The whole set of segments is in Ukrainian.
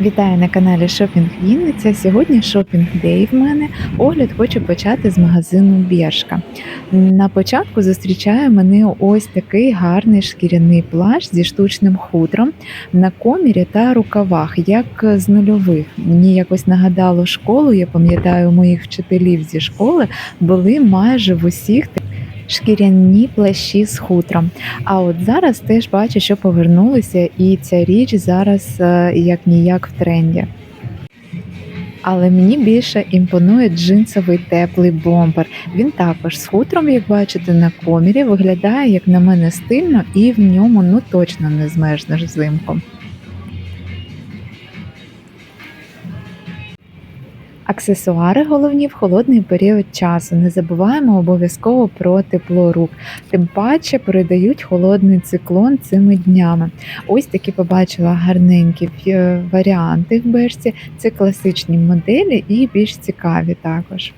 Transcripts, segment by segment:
Вітаю на каналі Шопінг Вінниця. Сьогодні шопінг дей в мене. Огляд хочу почати з магазину Біршка. На початку зустрічає мене ось такий гарний шкіряний плащ зі штучним хутром на комірі та рукавах, як з нульових. Мені якось нагадало школу. Я пам'ятаю, моїх вчителів зі школи були майже в усіх шкіряні плащі з хутром. А от зараз теж бачу, що повернулися, і ця річ зараз е, як ніяк в тренді. Але мені більше імпонує джинсовий теплий бомбер. Він також з хутром, як бачите, на комірі виглядає, як на мене, стильно, і в ньому ну точно не змерзнеш взимку. Аксесуари головні в холодний період часу. Не забуваємо обов'язково про тепло рук. Тим паче передають холодний циклон цими днями. Ось такі побачила гарненькі е, варіанти в берці. Це класичні моделі і більш цікаві також.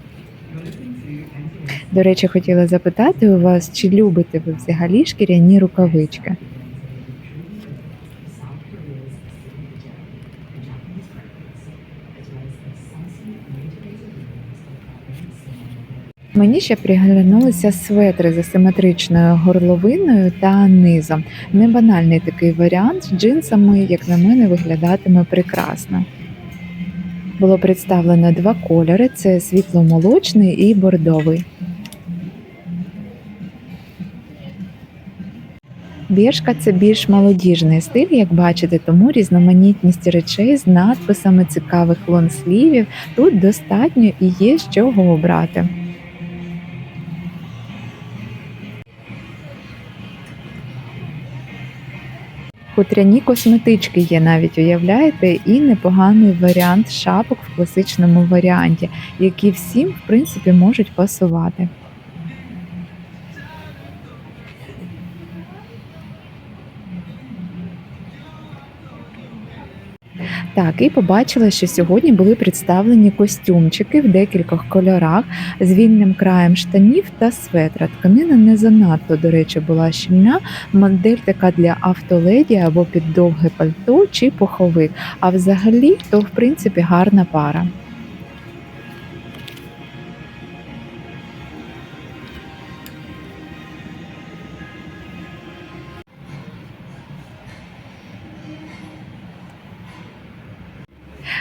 До речі, хотіла запитати у вас, чи любите ви взагалі шкіряні рукавички? Мені ще приглянулися светри з асиметричною горловиною та низом. Не банальний такий варіант з джинсами, як на мене, виглядатиме прекрасно. Було представлено два кольори: це світломолочний і бордовий. Біршка це більш молодіжний стиль, як бачите, тому різноманітність речей з надписами цікавих лонслівів тут достатньо і є з чого обрати. Хутряні косметички є навіть, уявляєте, і непоганий варіант шапок в класичному варіанті, які всім, в принципі, можуть пасувати. Так, і побачила, що сьогодні були представлені костюмчики в декількох кольорах з вільним краєм штанів та светра. Тканина не занадто, до речі, була щільна. Модель така для автоледі або під довге пальто чи пуховик. А взагалі, то в принципі гарна пара.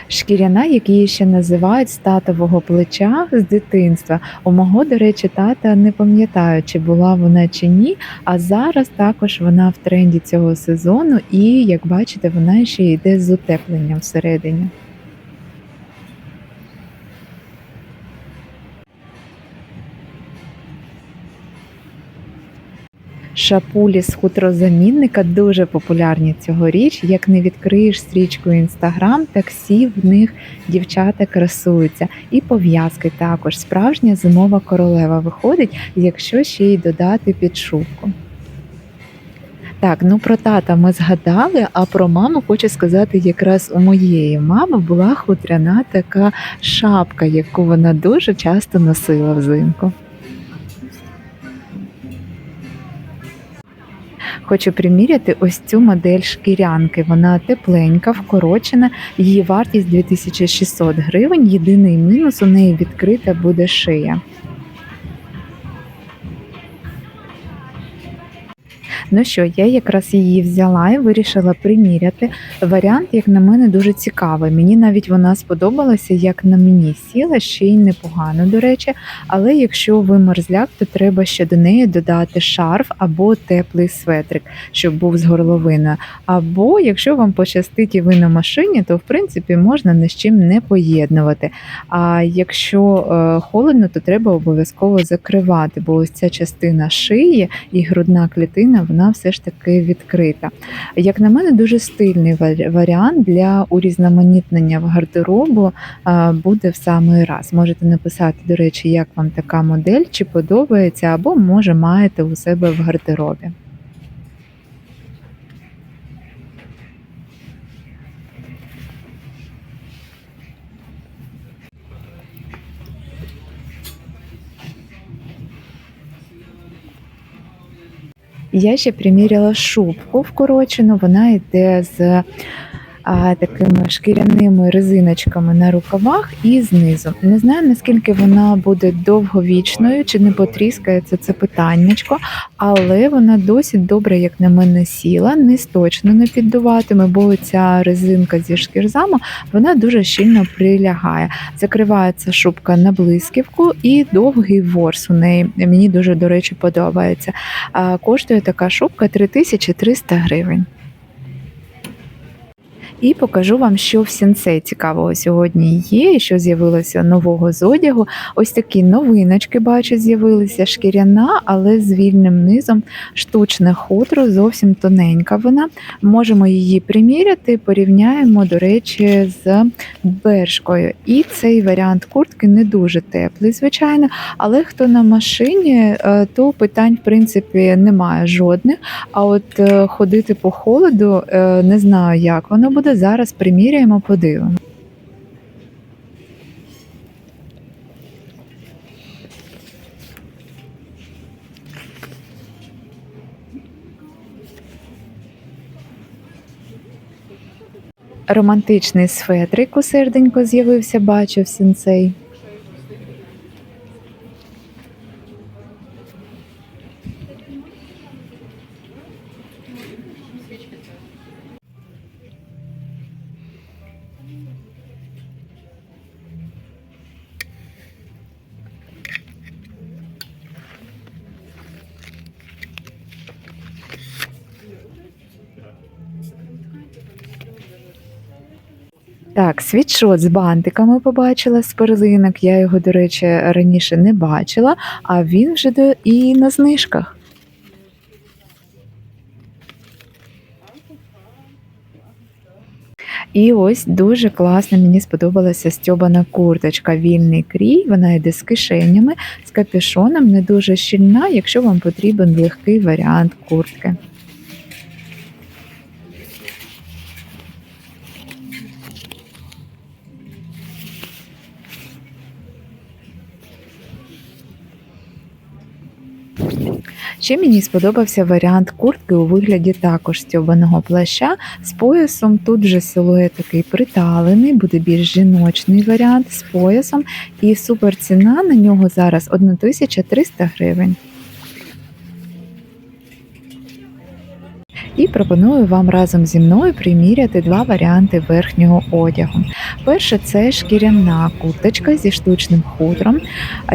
Шкіряна, як її ще називають з татового плеча з дитинства. У мого, до речі, тата не пам'ятаю, чи була вона чи ні. А зараз також вона в тренді цього сезону, і як бачите, вона ще йде з утепленням всередині. Шапулі з хутрозамінника дуже популярні цьогоріч. Як не відкриєш стрічку інстаграм, таксі в них дівчата красуються. І пов'язки також. Справжня зимова королева виходить, якщо ще й додати під шубку. Так, ну про тата ми згадали, а про маму хочу сказати, якраз у моєї мами була хутряна така шапка, яку вона дуже часто носила взимку. Хочу приміряти ось цю модель шкірянки. Вона тепленька, вкорочена, її вартість 2600 гривень. Єдиний мінус у неї відкрита буде шия. Ну що, я якраз її взяла і вирішила приміряти. Варіант, як на мене, дуже цікавий. Мені навіть вона сподобалася, як на мені сіла, ще й непогано, до речі. Але якщо ви мерзляк, то треба ще до неї додати шарф або теплий светрик, щоб був з горловиною. Або якщо вам пощастить і ви на машині, то в принципі можна ні з чим не поєднувати. А якщо е, холодно, то треба обов'язково закривати, бо ось ця частина шиї і грудна клітина вона все ж таки відкрита. Як на мене, дуже стильний варіант для урізноманітнення в гардеробу буде в самий раз. Можете написати, до речі, як вам така модель, чи подобається, або може маєте у себе в гардеробі. Я ще приміряла шубку вкорочену, вона йде з такими шкіряними резиночками на рукавах і знизу. Не знаю, наскільки вона буде довговічною, чи не потріскається це питаннячко, але вона досить добре, як на мене, сіла, низ точно не піддуватиме, бо ця резинка зі шкірзаму вона дуже щільно прилягає. Закривається шубка на блисківку і довгий ворс у неї. Мені дуже, до речі, подобається. Коштує така шубка 3300 гривень. І покажу вам, що в сінцей цікавого сьогодні є, і що з'явилося нового з одягу. Ось такі новиночки, бачу, з'явилися шкіряна, але з вільним низом штучне хутро, зовсім тоненька вона. Можемо її приміряти, порівняємо, до речі, з бершкою. І цей варіант куртки не дуже теплий, звичайно, але хто на машині, е, то питань, в принципі, немає жодних. А от е, ходити по холоду, е, не знаю, як воно буде. Зараз приміряємо, подивимо. Романтичний светрик у серденько з'явився, бачив сенсей. Так, світшот з бантиками побачила з перлинок. Я його, до речі, раніше не бачила, а він вже і на знижках. І ось дуже класно мені сподобалася стьобана курточка. Вільний крій, вона йде з кишенями, з капюшоном, не дуже щільна, якщо вам потрібен легкий варіант куртки. Ще мені сподобався варіант куртки у вигляді також стьобаного плаща з поясом. Тут вже силует такий приталений, буде більш жіночний варіант з поясом. І супер ціна на нього зараз 1300 гривень. І пропоную вам разом зі мною приміряти два варіанти верхнього одягу. Перше це шкіряна курточка зі штучним хутром.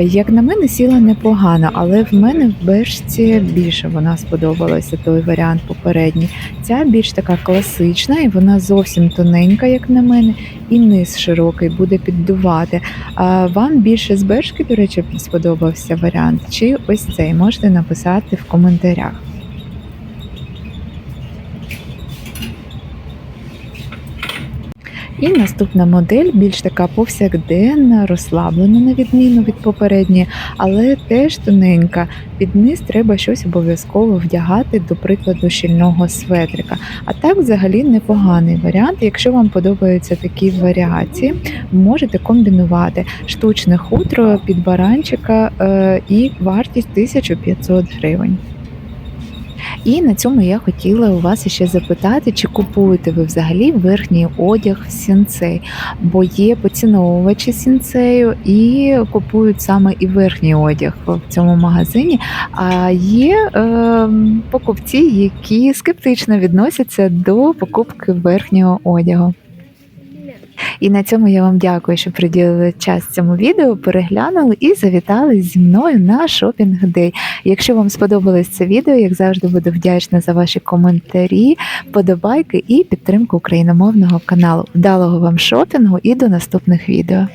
Як на мене, сіла непогано, але в мене в бешці більше вона сподобалася той варіант попередній. Ця більш така класична, і вона зовсім тоненька, як на мене, і низ широкий буде піддувати. А вам більше з бешки, до речі, сподобався варіант? Чи ось цей можете написати в коментарях. І наступна модель більш така повсякденна, розслаблена на відміну від попередньої, але теж тоненька. Під низ треба щось обов'язково вдягати, до прикладу, щільного светрика. А так, взагалі, непоганий варіант. Якщо вам подобаються такі варіації, можете комбінувати штучне хутро під баранчика е, і вартість 1500 гривень. І на цьому я хотіла у вас ще запитати, чи купуєте ви взагалі верхній одяг сінцей, бо є поціновувачі сінцею і купують саме і верхній одяг в цьому магазині. А є е, покупці, які скептично відносяться до покупки верхнього одягу. І на цьому я вам дякую, що приділили час цьому відео, переглянули і завітали зі мною на шопінг дей. Якщо вам сподобалось це відео, як завжди буду вдячна за ваші коментарі, подобайки і підтримку україномовного каналу. Вдалого вам шопінгу і до наступних відео.